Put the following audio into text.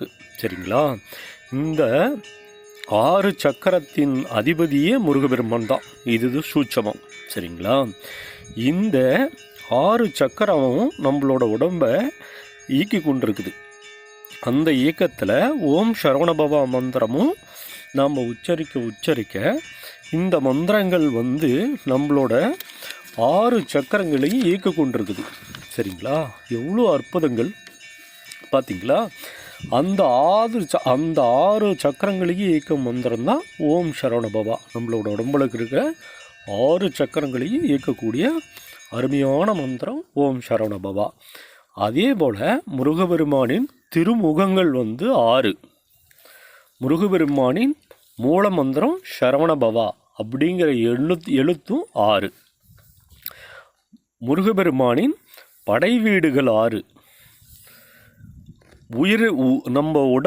இருக்குது சரிங்களா? இந்த ஆறு சக்கரத்தின் அதிபதியே முருகபெருமான் தான். இது சூட்சமம். சரிங்களா? இந்த ஆறு சக்கரமும் நம்மளோட உடம்பை இயக்கி கொண்டிருக்குது. அந்த இயக்கத்தில் ஓம் சரவணபவா மந்திரமும் நாம் உச்சரிக்க உச்சரிக்க இந்த மந்திரங்கள் வந்து நம்மளோட ஆறு சக்கரங்களையும் இயக்க கொண்டிருக்குது. சரிங்களா? எவ்வளோ அற்புதங்கள். பார்த்தீங்களா அந்த ஆறு ச அந்த ஆறு சக்கரங்களையும் இயக்கும் மந்திரம் தான் ஓம் சரவணபவா. நம்மளோட உடம்புல இருக்க ஆறு சக்கரங்களையும் இயக்கக்கூடிய அருமையான மந்திரம் ஓம் சரவணபவா. அதே போல் முருகபெருமானின் திருமுகங்கள் வந்து ஆறு. முருகபெருமானின் மூல மந்திரம் சரவணபவா அப்படிங்கிற எழுத்து எழுத்தும் ஆறு. முருகபெருமானின் படை வீடுகள் ஆறு. உயிர் உ- நம்ம உட